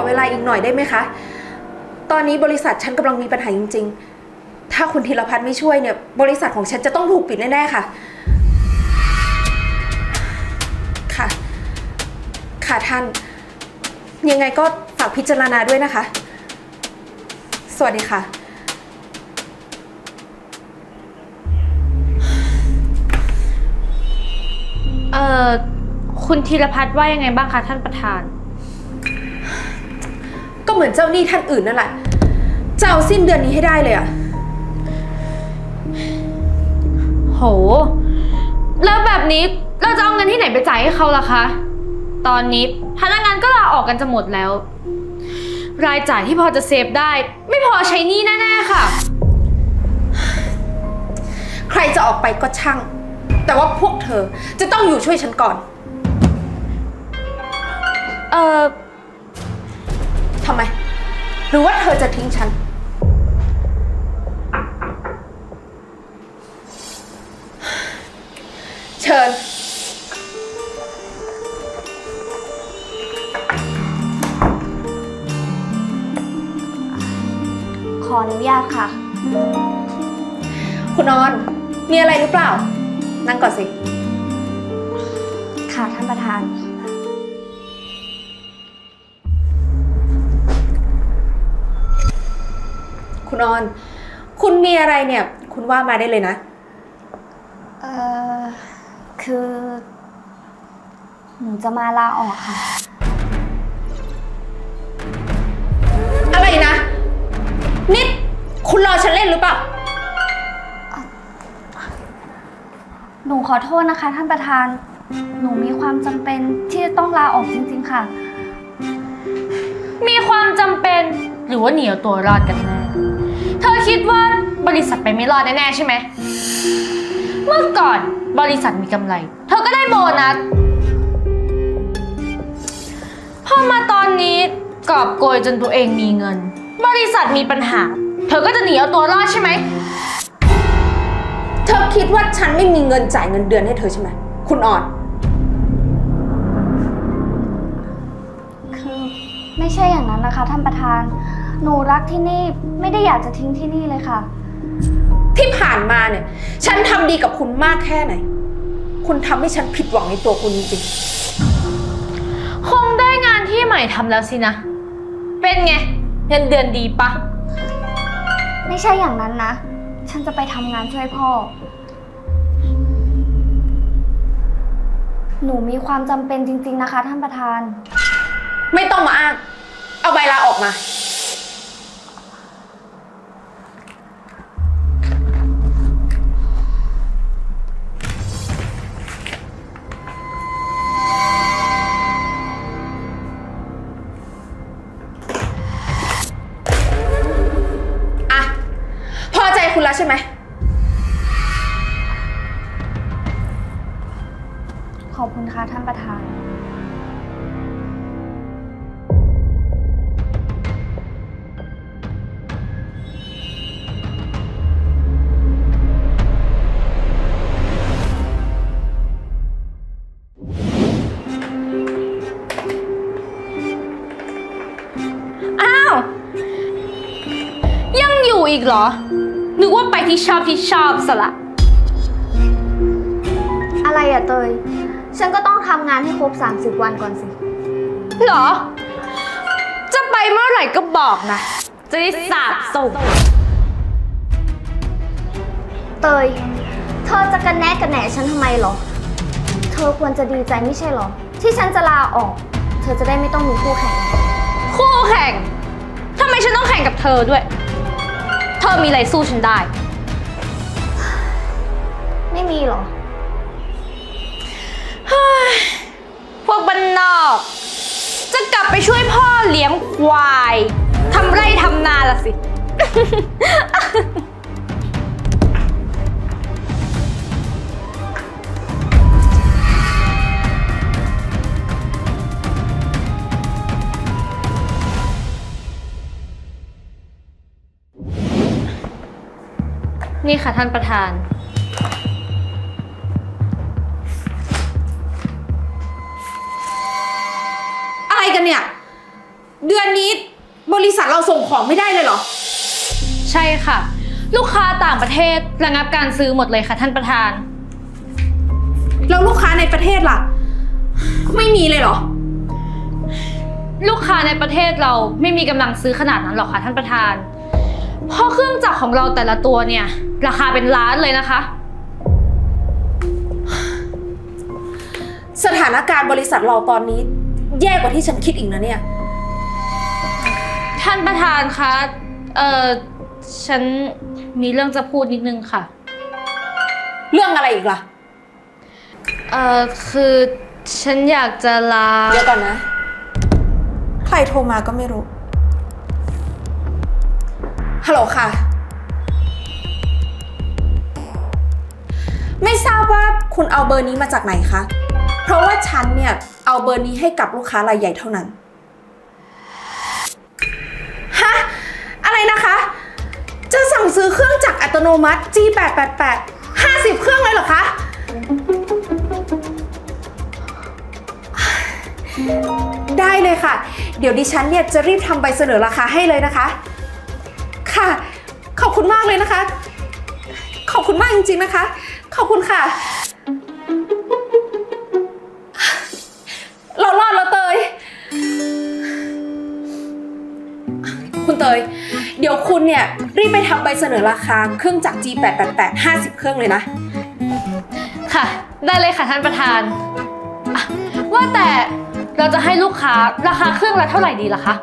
อเวลาอีกหน่อยได้ไหมคะ ตอนนี้บริษัทฉันกำลังมีปัญหาจริง ๆ ถ้าคุณธีรพัฒน์ไม่ช่วยเนี่ย บริษัทของฉันจะต้องถูกปิดแน่ๆค่ะ ค่ะ ค่ะท่าน ยังไงก็ฝากพิจารณาด้วยนะคะ สวัสดีค่ะเอ่อคุณธีรพัฒน์ว่ายังไงบ้างคะท่านประธาน เหมือนเจ้าหนี้ท่านอื่นนั่นแหละ จะเอาสิ้นเดือนนี้ให้ได้เลยอะโห แล้วแบบนี้เราจะเอาเงินที่ไหนไปจ่ายให้เขาล่ะคะ ตอนนี้พนักงานก็ลาออกกันจะหมดแล้ว รายจ่ายที่พอจะเซฟได้ ไม่พอใช้หนี้แน่ๆค่ะ ใครจะออกไปก็ช่าง แต่ว่าพวกเธอจะต้องอยู่ช่วยฉันก่อน เอ่อทำไม หรือว่าเธอจะทิ้งฉัน เชิญ ขออนุญาตค่ะ คุณออน มีอะไรหรือเปล่า นั่งก่อนสิ ค่ะท่านประธาน ออน คุณมีอะไรเนี่ย คุณว่ามาได้เลยนะ เอ่อคือ หนูจะมาลาออกค่ะ อะไรนะนิดคุณรอฉันเล่นหรือเปล่า หนูขอโทษนะคะ ท่านประธาน หนูมีความจำเป็นที่จะต้องลาออกจริงๆค่ะ มีความจำเป็นหรือว่าหนีเอาตัวรอดกันแน่เธอ คิดว่าบริษัทไปไม่รอดแน่ๆใช่ไหม เมื่อก่อนบริษัทมีกำไร เธอก็ได้โบนัส พอมาตอนนี้กอบโกยจนตัวเองมีเงิน บริษัทมีปัญหา เธอก็จะหนีเอาตัวรอดใช่ไหม เธอคิดว่าฉันไม่มีเงินจ่ายเงินเดือนให้เธอใช่ไหม คุณออนคือไม่ใช่อย่างนั้นนะคะท่านประธาน หนูรักที่นี่ไม่ได้อยากจะทิ้งที่นี่เลยค่ะ ที่ผ่านมาเนี่ย ฉันทำดีกับคุณมากแค่ไหน คุณทำให้ฉันผิดหวังในตัวคุณจริงคงได้งานที่ใหม่ทำแล้วสินะ เป็นไง เงินเดือนดีปะ ไม่ใช่อย่างนั้นนะ ฉันจะไปทำงานช่วยพ่อ หนูมีความจำเป็นจริง ๆนะคะ ท่านประธาน ๆ ไม่ต้องมาอ้าง เอาใบลาออกมา อบคุณค่ะท่านประธาน อ้าว ยังอยู่อีกเหรอ นึกว่าไปที่ชอบที่ชอบสละ อะไรอะเตย ฉันก็ต้องทำงานให้ครบ 30 วันก่อนสิ เหรอ จะไปเมื่อไหร่ก็บอกนะ จะได้สาบส่ง เตย เธอจะกันแนะกันแหนฉันทำไมเหรอ เธอควรจะดีใจไม่ใช่เหรอ ที่ฉันจะลาออก เธอจะได้ไม่ต้องมีคู่แข่ง คู่แข่ง ทำไมฉันต้องแข่งกับเธอด้วย เธอมีอะไรสู้ฉันได้ ไม่มีเหรอ พวกบ้านนอก จะกลับไปช่วยพ่อเลี้ยงควายทำไร่ทำนาละสิ นี่ค่ะท่านประธาน กันเนี่ย เดือนนี้บริษัทเราส่งของไม่ได้เลยเหรอ ใช่ค่ะ ลูกค้าต่างประเทศระงับการซื้อหมดเลยค่ะท่านประธาน แล้วลูกค้าในประเทศล่ะ ไม่มีเลยเหรอ ลูกค้าในประเทศเราไม่มีกำลังซื้อขนาดนั้นหรอกค่ะท่านประธาน เพราะเครื่องจักรของเราแต่ละตัวเนี่ย ราคาเป็นล้านเลยนะคะ สถานการณ์บริษัทเราตอนนี้ แย่กว่าที่ฉันคิดอีกนะเนี่ย ท่านประธานคะ เอ่อ ฉันมีเรื่องจะพูดนิดนึงค่ะ เรื่องอะไรอีกล่ะ เอ่อ คือฉันอยากจะลา เดี๋ยวก่อนนะ ใครโทรมาก็ไม่รู้ ฮัลโหลค่ะ ไม่ทราบว่าคุณเอาเบอร์นี้มาจากไหนคะ เพราะว่าฉันเนี่ยเอาเบอร์นี้ให้กับลูกค้ารายใหญ่เท่านั้น ฮะ อะไรนะคะ จะสั่งซื้อเครื่องจักรอัตโนมัติ G888 50 เครื่องเลยเหรอคะ ได้เลยค่ะ เดี๋ยวดิฉันเนี่ยจะรีบทำใบเสนอราคาให้เลยนะคะ ค่ะ ขอบคุณมากเลยนะคะ ขอบคุณมากจริงๆนะคะ ขอบคุณค่ะ เดี๋ยวคุณเนี่ยรีบไปทำใบเสนอราคาเครื่องจักร G888 50 เครื่องเลยนะ ค่ะ ได้เลยค่ะท่านประธานอะว่าแต่เราจะให้ลูกค้าราคาเครื่องละเท่าไหร่ดีล่ะคะ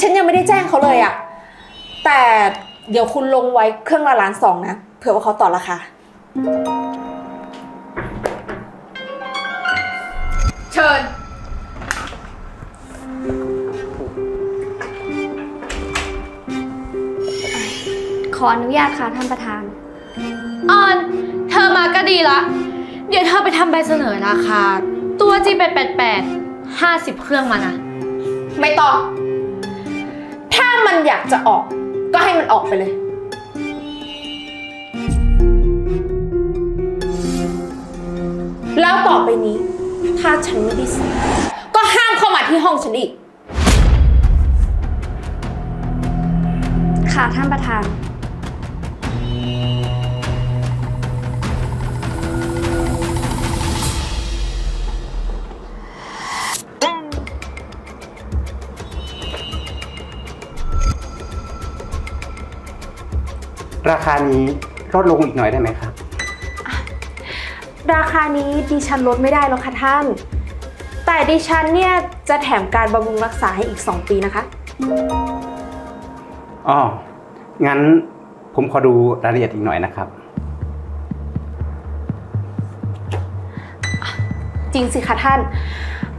ฉันยังไม่ได้แจ้งเขาเลยอะแต่เดี๋ยวคุณลงไว้เครื่องละล้านสองนะ เผื่อว่าเขาต่อราคา เชิญ ออนุญาตค่ะท่านประธาน ออน เธอมาก็ดีละ เดี๋ยวเธอไปทำใบเสนอราคา ตัว G888 50 เครื่องมานะ ไม่ต้อง ถ้ามันอยากจะออก ก็ให้มันออกไปเลย แล้วต่อไปนี้ ถ้าฉันไม่ได้สั่งก็ห้ามเข้ามาที่ห้องฉันอีก ค่ะท่านประธาน คานี้ลดลงอีกหน่อยได้ไหมครับ ราคานี้ดิฉันลดไม่ได้แล้วค่ะท่าน แต่ดิฉันเนี่ยจะแถมการบำรุงรักษาให้อีก 2 ปีนะคะ อ๋อ งั้นผมขอดูรายละเอียดอีกหน่อยนะครับ จริงสิคะท่าน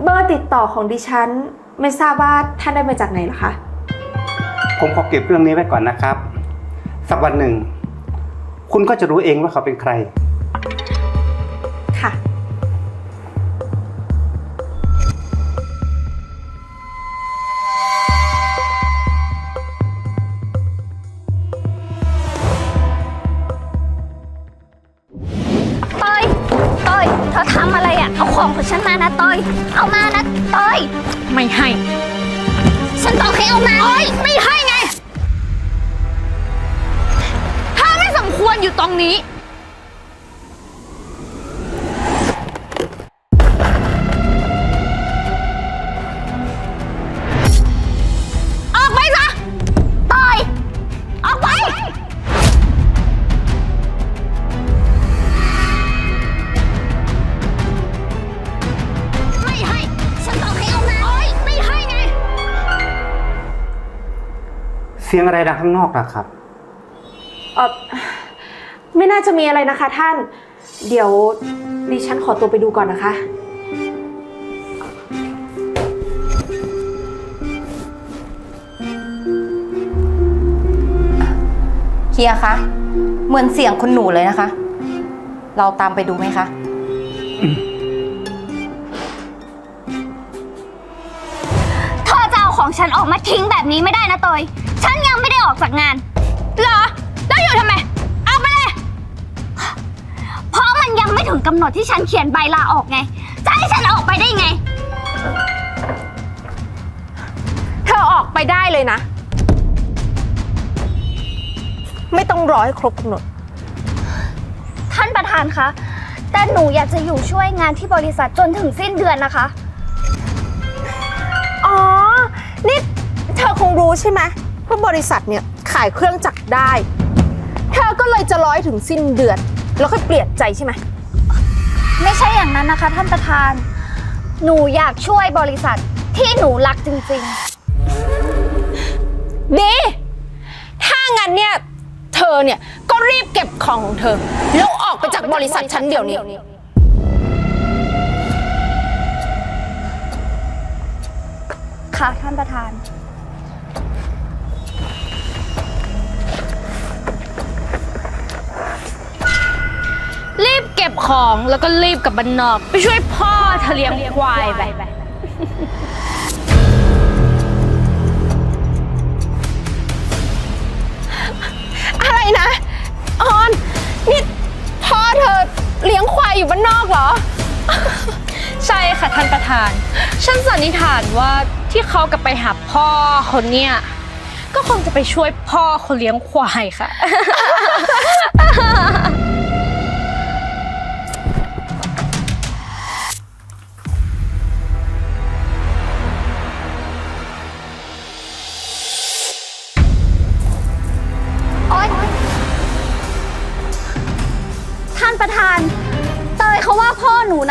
เบอร์ติดต่อของดิฉัน ไม่ทราบว่าท่านได้มาจากไหนเหรอคะ ผมขอเก็บเรื่องนี้ไว้ก่อนนะครับ สักวันหนึ่ง คุณก็จะรู้เองว่าเขาเป็นใคร ค่ะ เตยเตยเธอทำอะไรอะ่ะ เอาของของฉันมานะเตยเอามานะเตยไม่ให้ ฉันบอกให้เอามาเตยไม่ให้ไง ไม่สมควรอยู่ตรงนี้ ออกไปซะเตยออกไป ไม่ให้ ฉันบอกให้เอามาเอ้ยไม่ให้ไง เสียงอะไรดังข้างนอกนะครับ เออ ไม่น่าจะมีอะไรนะคะท่าน เดี๋ยวดิฉันขอตัวไปดูก่อนนะคะ เฮียคะ เหมือนเสียงคุณหนูเลยนะคะ เราตามไปดูไหมคะ เธอจะเอาของฉันออกมาทิ้งแบบนี้ไม่ได้นะเตย ฉันยังไม่ได้ออกจากงาน เหรอ แล้วอยู่ทำไม ถึงกำหนดที่ฉันเขียนใบลาออกไง จะให้ฉันออกไปได้ไงไปได้เลยนะ ไม่ต้องรอให้ครบกำหนด ท่านประธานคะ แต่หนูอยากจะอยู่ช่วยงานที่บริษัทจนถึงสิ้นเดือนนะคะ อ๋อ นี่เธอคงรู้ใช่ไหมว่าบริษัทเนี่ยขายเครื่องจักรได้ เธอก็เลยจะร้อยถึงสิ้นเดือน แล้วค่อยเปลี่ยนใจใช่ไหม ไม่ใช่อย่างนั้นนะคะ ท่านประธาน หนูอยากช่วยบริษัทที่หนูรักจริงดี ถ้างั้นเนี่ย เธอเนี่ย ก็รีบเก็บของของเธอ แล้วออกไปจากบริษัทฉันเดี๋ยวนี้ ๆ ค่ะท่านประธาน รีบเก็บของแล้วก็รีบกลับบ้านนอก ไปช่วยพ่อเธอเลี้ยงควายไป อะไรนะออนนี่พ่อเธอเลี้ยงควายอยู่บ้านนอกเหรอ ใช่ค่ะท่านประธาน ฉันสันนิษฐานว่าที่เขากลับไปหาพ่อคนเนี่ยก็คงจะไปช่วยพ่อคนเลี้ยงควายค่ะ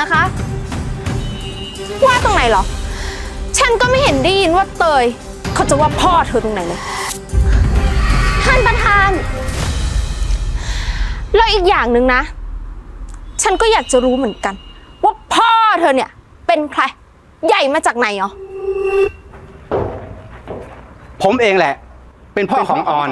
นะคะ ว่าตรงไหนเหรอ ฉันก็ไม่เห็นได้ยินว่าเตย เขาจะว่าพ่อเธอตรงไหนเลย ท่านประธาน แล้วอีกอย่างหนึ่งนะ ฉันก็อยากจะรู้เหมือนกัน ว่าพ่อเธอเนี่ย เป็นใคร ใหญ่มาจากไหนเหรอ ผมเองแหละ เป็นพ่อของออน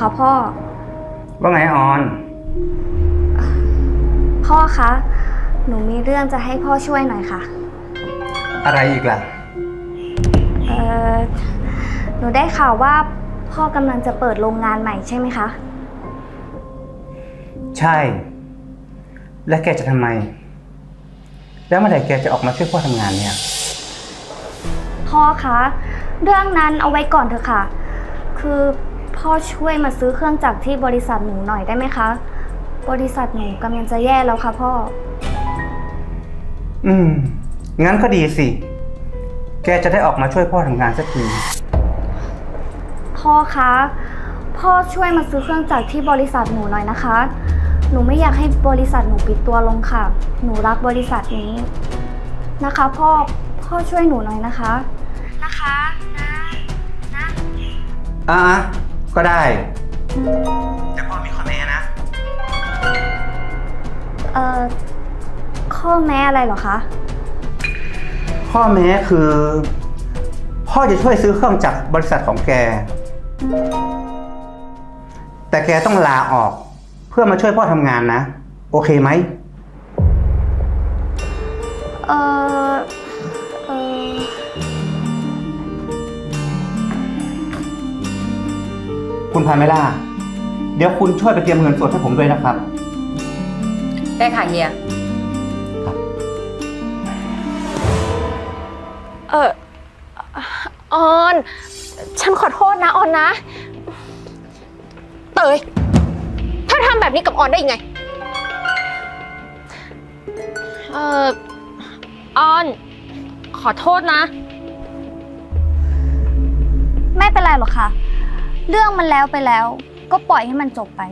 ค่ะพ่อ ว่าไงออน พ่อคะ หนูมีเรื่องจะให้พ่อช่วยหน่อยค่ะ อะไรอีกล่ะ เอ่อหนูได้ข่าวว่าพ่อกำลังจะเปิดโรงงานใหม่ใช่ไหมคะ ใช่ และแกจะทำไม แล้วเมื่อไหร่แกจะออกมาช่วยพ่อทำงานเนี่ย พ่อคะ เรื่องนั้นเอาไว้ก่อนเถอะค่ะ คือ พ่อช่วยมาซื้อเครื่องจักรที่บริษัทหนูหน่อยได้ไหมคะ บริษัทหนูกำลังจะแย่แล้วค่ะพ่อ อืม งั้นก็ดีสิ แกจะได้ออกมาช่วยพ่อทำงานสักที พ่อคะ พ่อช่วยมาซื้อเครื่องจักรที่บริษัทหนูหน่อยนะคะ หนูไม่อยากให้บริษัทหนูปิดตัวลงค่ะ หนูรักบริษัทนี้นะคะ พ่อ พ่อช่วยหนูหน่อยนะคะ นะคะ นะ นะ อะ ก็ได้ แต่พ่อมีข้อแม้นะ เอ่อ ข้อแม้อะไรเหรอคะ ข้อแม้คือ พ่อจะช่วยซื้อเครื่องจักรบริษัทของแก แต่แกต้องลาออก เพื่อมาช่วยพ่อทำงานนะ โอเคไหม เอ่อ คุณพาเมล่า เดี๋ยวคุณช่วยไปเตรียมเงินสดให้ผมด้วยนะครับ ได้ค่ะเฮีย เออออน ฉันขอโทษนะออนนะ เตยถ้าทำแบบนี้กับออนได้ยังไง เออออน ขอโทษนะ ไม่เป็นไรหรอกค่ะ เรื่องมันแล้วไปแล้ว ก็ปล่อยให้มันจบไป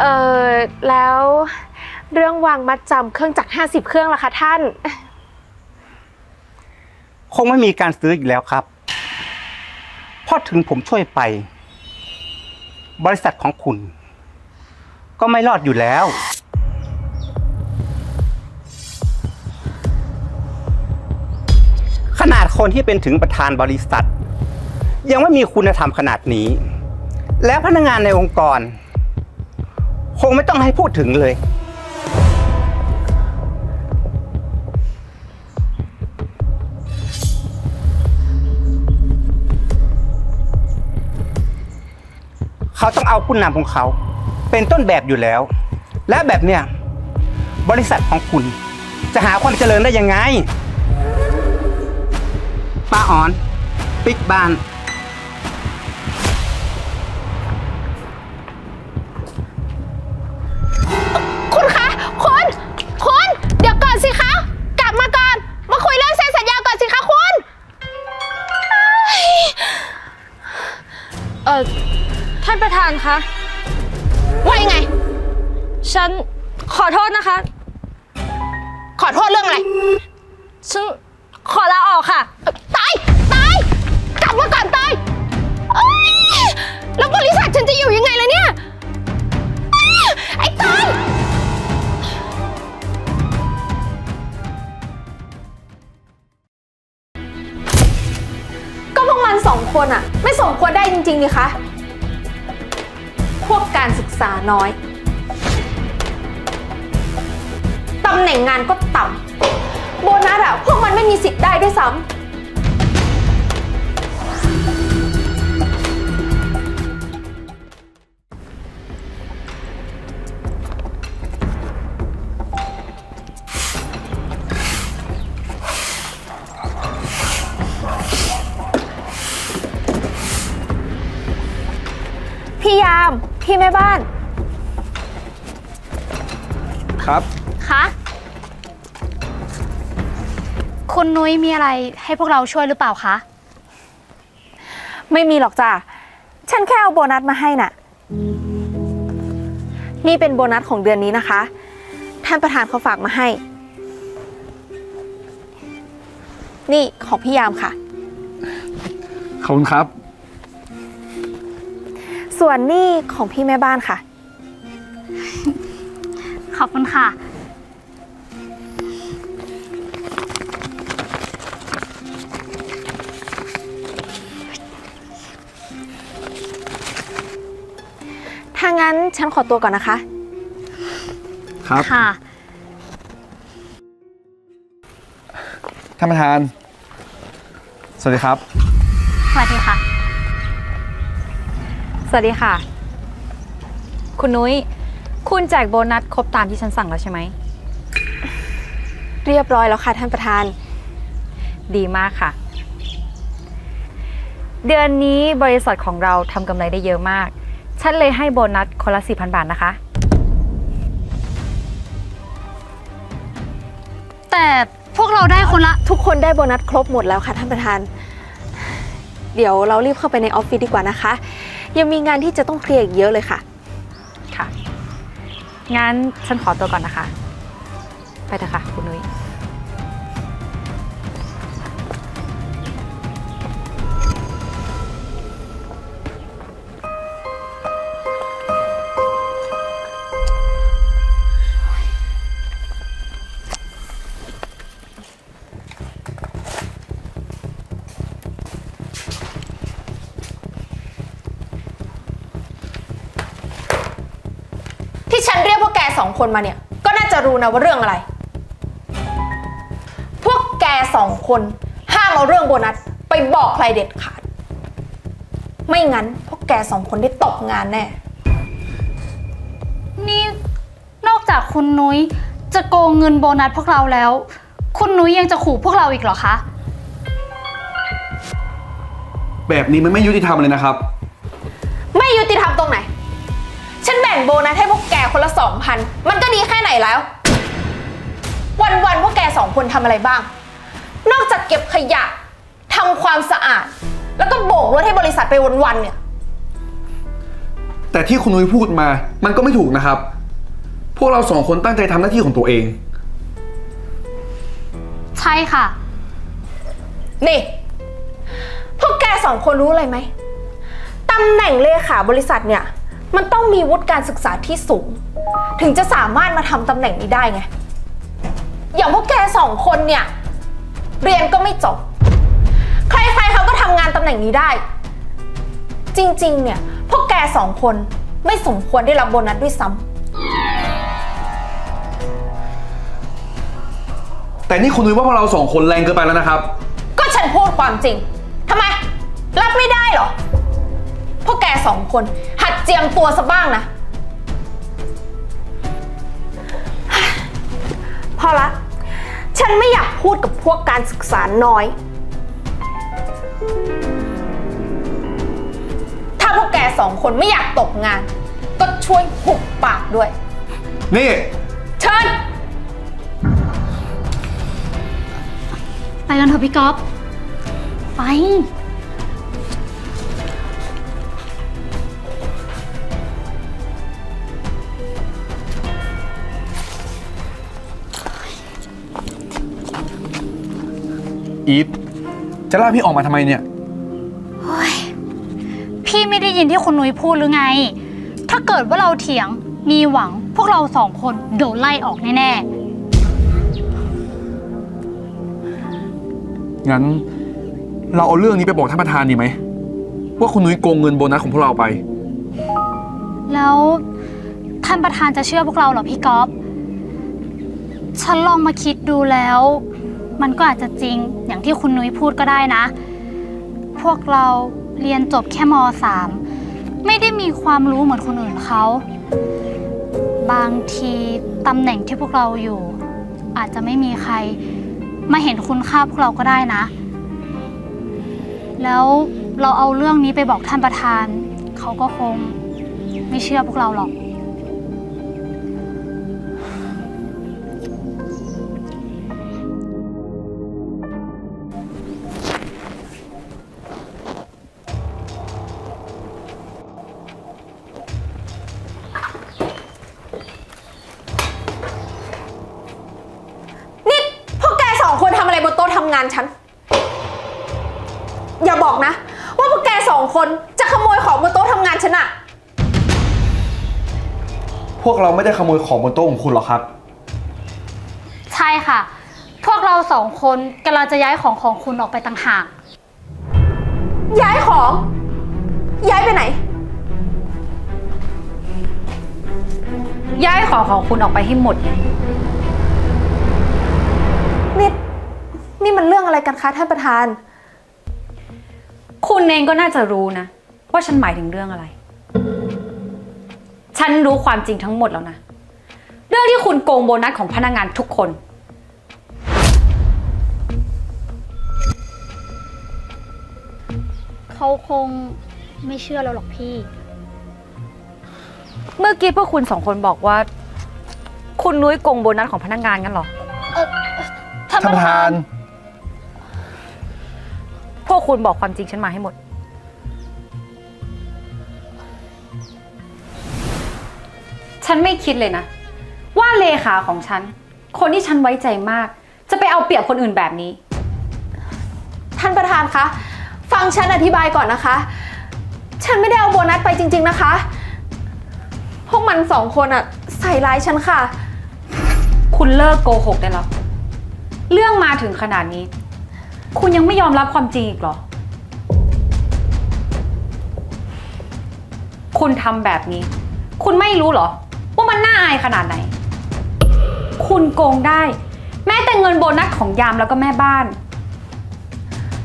เออแล้วเรื่องวางมัดจำเครื่องจักร50 เครื่องล่ะคะท่าน คงไม่มีการซื้ออีกแล้วครับ เพราะถึงผมช่วยไป บริษัทของคุณ ก็ไม่รอดอยู่แล้ว คนที่เป็นถึงประธานบริษัท ยังไม่มีคุณธรรมขนาดนี้ แล้วพนักงานในองค์กร คงไม่ต้องให้พูดถึงเลย เขาต้องเอาผู้นำของเขา เป็นต้นแบบอยู่แล้ว และแบบเนี้ยบริษัทของคุณจะหาความเจริญได้ยังไง ป้าออน ปิกบ้าน คุณคะ คุณ คุณ เดี๋ยวก่อนสิคะ กลับมาก่อน มาคุยเรื่องเซ็นสัญญาก่อนสิคะคุณเฮ้ยเอ่อ ท่านประธานคะ ว่ายังไง ฉันขอโทษนะคะ ขอโทษเรื่องอะไร ฉันขอลาออกค่ะตายตายกลับ มาก่อนตายเอ้ยแล้วบริษัทฉันจะอยู่ยังไงล่ะเนี่ยไอ้ตายก็พวกมันสองคนอะไม่สมควรได้จริงๆนี่คะ พวกการศึกษาน้อย ตำแหน่งงานก็ต่ำ โบนัสอะพวกมันไม่มีสิทธิ์ได้ด้วยซ้ำ ม่บ้าน ครับ คะ คุณนุ้ยมีอะไรให้พวกเราช่วยหรือเปล่าคะ ไม่มีหรอกจ้ะ ฉันแค่เอาโบนัสมาให้น่ะ นี่เป็นโบนัสของเดือนนี้นะคะ ท่านประธานเขาฝากมาให้ นี่ของพี่ยามค่ะ ขอบคุณครับ ส่วนนี่ของพี่แม่บ้านค่ะ ขอบคุณค่ะ ถ้างั้นฉันขอตัวก่อนนะคะ ครับ ค่ะ ท่านประธาน สวัสดีครับ สวัสดีค่ะ สวัสดีค่ะ คุณนุ้ย คุณแจกโบนัสครบตามที่ฉันสั่งแล้วใช่ไหม เรียบร้อยแล้วค่ะท่านประธาน ดีมากค่ะ เดือนนี้บริษัทของเราทำกำไรได้เยอะมาก ฉันเลยให้โบนัสคนละ 4,000 บาทนะคะ แต่พวกเราได้คนละ ทุกคนได้โบนัสครบหมดแล้วค่ะท่านประธาน เดี๋ยวเรารีบเข้าไปในออฟฟิศดีกว่านะคะ ยังมีงานที่จะต้องเคลียร์อีกเยอะเลยค่ะ ค่ะ งั้นฉันขอตัวก่อนนะคะ ไปเถอะค่ะ คุณนุ้ย คนมาเนี่ย ก็น่าจะรู้นะว่าเรื่องอะไร พวกแกสองคนห้ามเอาเรื่องโบนัสไปบอกใครเด็ดขาด ไม่งั้นพวกแกสองคนได้ตกงานแน่ นี่นอกจากคุณนุ้ยจะโกงเงินโบนัสพวกเราแล้ว คุณนุ้ยยังจะขู่พวกเราอีกเหรอคะ แบบนี้มันไม่ยุติธรรมเลยนะครับ ไม่ยุติธรรมตรงไหน ฉันแบ่งโบนัสให้พวกแกคนละสองพันมันก็ดีแค่ไหนแล้ววันๆพวกแกสองคนทำอะไรบ้าง นอกจากเก็บขยะทำความสะอาด แล้วก็โบกรถให้บริษัทไปวันๆเนี่ย แต่ที่คุณนุ้ยพูดมามันก็ไม่ถูกนะครับ พวกเราสองคนตั้งใจทำหน้าที่ของตัวเอง ใช่ค่ะ นี่ พวกแกสองคนรู้อะไรไหมตำแหน่งเลขาบริษัทเนี่ย มันต้องมีวุฒิการศึกษาที่สูง ถึงจะสามารถมาทำตำแหน่งนี้ได้ไง อย่างพวกแกสองคนเนี่ย เรียนก็ไม่จบ ใครๆเขาก็ทำงานตำแหน่งนี้ได้ จริงๆ เนี่ยพวกแกสองคนไม่สมควรได้รับโบนัสด้วยซ้ำแต่นี่คุณนุ้ยว่าพวกเราสองคนแรงเกินไปแล้วนะครับก็ฉันพูดความจริงทำไม รับไม่ได้เหรอ พวกแกสองคน หัดเจียมตัวซะบ้างนะ พอละ ฉันไม่อยากพูดกับพวกการศึกษาน้อย ถ้าพวกแกสองคนไม่อยากตกงาน ก็ช่วยหุบปากด้วย นี่ เชิญ ไปกันเถอะพี่ก๊อฟไป อีฟจะลากพี่ออกมาทำไมเนี่ยพี่ไม่ได้ยินที่คุณนุ้ยพูดหรือไง ถ้าเกิดว่าเราเถียงมีหวังพวกเราสองคนโดนไล่ออกแน่งั้น เราเอาเรื่องนี้ไปบอกท่านประธานดีไหม ว่าคุณนุ้ยโกงเงินโบนัสของพวกเราไป ๆ แล้วท่านประธานจะเชื่อพวกเราเหรอพี่ก๊อฟ ฉันลองมาคิดดูแล้ว มันก็อาจจะจริงอย่างที่คุณนุ้ยพูดก็ได้นะ พวกเราเรียนจบแค่ม .3 ไม่ได้มีความรู้เหมือนคนอื่นเขา บางทีตำแหน่งที่พวกเราอยู่ อาจจะไม่มีใครมาเห็นคุณค่าพวกเราก็ได้นะ แล้วเราเอาเรื่องนี้ไปบอกท่านประธาน เขาก็คงไม่เชื่อพวกเราหรอก กเราไม่ได้ขโมยของบนโต๊ะของคุณหรอกครับ ใช่ค่ะ พวกเราสองคนกำลังจะย้ายของของคุณออกไปต่างหาก ย้ายของ ย้ายไปไหน ย้ายของของคุณออกไปให้หมดไงนี่นี่มันเรื่องอะไรกันคะท่านประธาน คุณเองก็น่าจะรู้นะ ว่าฉันหมายถึงเรื่องอะไร ฉันรู้ความจริงทั้งหมดแล้วนะ เรื่องที่คุณโกงโบนัสของพนักงานทุกคน เขาคงไม่เชื่อเราหรอกพี่ เมื่อกี้พวกคุณสองคนบอกว่า คุณนุ้ยโกงโบนัสของพนักงานกันเหรอ ท่านท่านประธาน พวกคุณบอกความจริงฉันมาให้หมด ฉันไม่คิดเลยนะ ว่าเลขาของฉัน คนที่ฉันไว้ใจมาก จะไปเอาเปรียบคนอื่นแบบนี้ ท่านประธานคะ ฟังฉันอธิบายก่อนนะคะ ฉันไม่ได้เอาโบนัสไปจริง ๆนะคะ พวกมันสองคนอะใส่ร้ายฉันค่ะ คุณเลิกโกหกได้แล้ว เรื่องมาถึงขนาดนี้ คุณยังไม่ยอมรับความจริงอีกเหรอ คุณทำแบบนี้ คุณไม่รู้เหรอ ว่ามันน่าอายขนาดไหน คุณโกงได้ แม้แต่เงินโบนัสของยามแล้วก็แม่บ้าน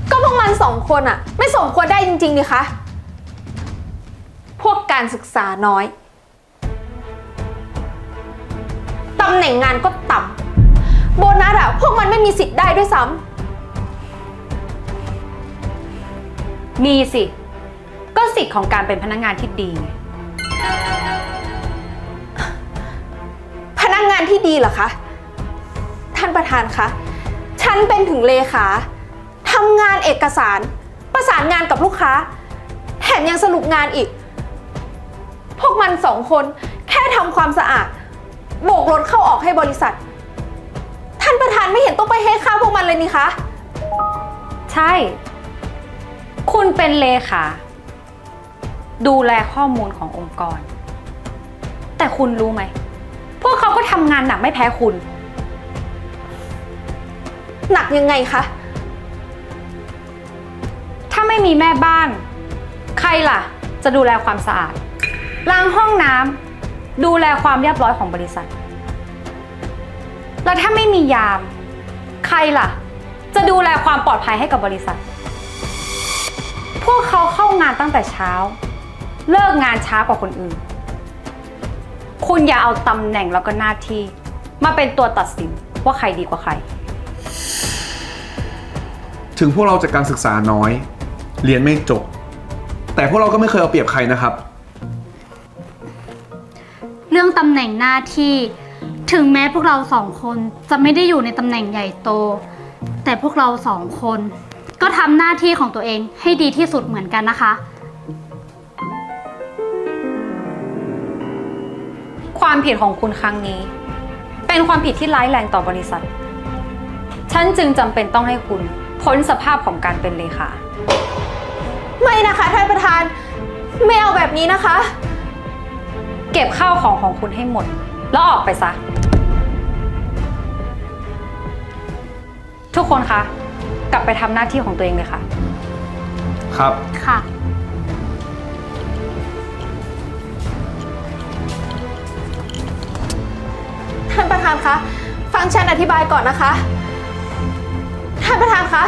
ก็พวกมันสองคนอะไม่สมควรได้จริงๆนี่คะ พวกการศึกษาน้อย ตำแหน่งงานก็ต่ำโบนัสอะพวกมันไม่มีสิทธิ์ได้ด้วยซ้ำมีสิ ก็สิทธิ์ของการเป็นพนักงานที่ดีไงานที่ดีเหรอคะ ท่านประธานคะ ฉันเป็นถึงเลขาทำงานเอกสาร ประสานงานกับลูกค้า แถมยังสรุปงานอีก พวกมันสองคนแค่ทำความสะอาด โบกรถเข้าออกให้บริษัท ท่านประธานไม่เห็นต้องไปให้ค่าพวกมันเลยนี่คะ ใช่ คุณเป็นเลขา ดูแลข้อมูลขององค์กร แต่คุณรู้ไหม พวกเขาก็ทำงานหนักไม่แพ้คุณ หนักยังไงคะ ถ้าไม่มีแม่บ้าน ใครล่ะ จะดูแลความสะอาด ล้างห้องน้ำดูแลความเรียบร้อยของบริษัท แล้วถ้าไม่มียาม ใครล่ะ จะดูแลความปลอดภัยให้กับบริษัท พวกเขาเข้างานตั้งแต่เช้า เลิกงานช้ากว่าคนอื่น คุณอย่าเอาตำแหน่งแล้วก็หน้าที่ มาเป็นตัวตัดสินว่าใครดีกว่าใคร ถึงพวกเราจากการศึกษาน้อย เรียนไม่จบ แต่พวกเราก็ไม่เคยเอาเปรียบใครนะครับ เรื่องตำแหน่งหน้าที่ ถึงแม้พวกเราสองคนจะไม่ได้อยู่ในตำแหน่งใหญ่โต แต่พวกเราสองคน ก็ทำหน้าที่ของตัวเองให้ดีที่สุดเหมือนกันนะคะ ความผิดของคุณครั้งนี้ เป็นความผิดที่ร้ายแรงต่อบริษัท ฉันจึงจำเป็นต้องให้คุณพ้นสภาพของการเป็นเลขา ไม่นะคะท่านประธาน ไม่เอาแบบนี้นะคะ เก็บข้าวของของคุณให้หมด แล้วออกไปซะ ทุกคนคะ กลับไปทำหน้าที่ของตัวเองเลยค่ะ ครับ ค่ะานคะ ฟังฉันอธิบายก่อนนะคะ ท่านประธานคะ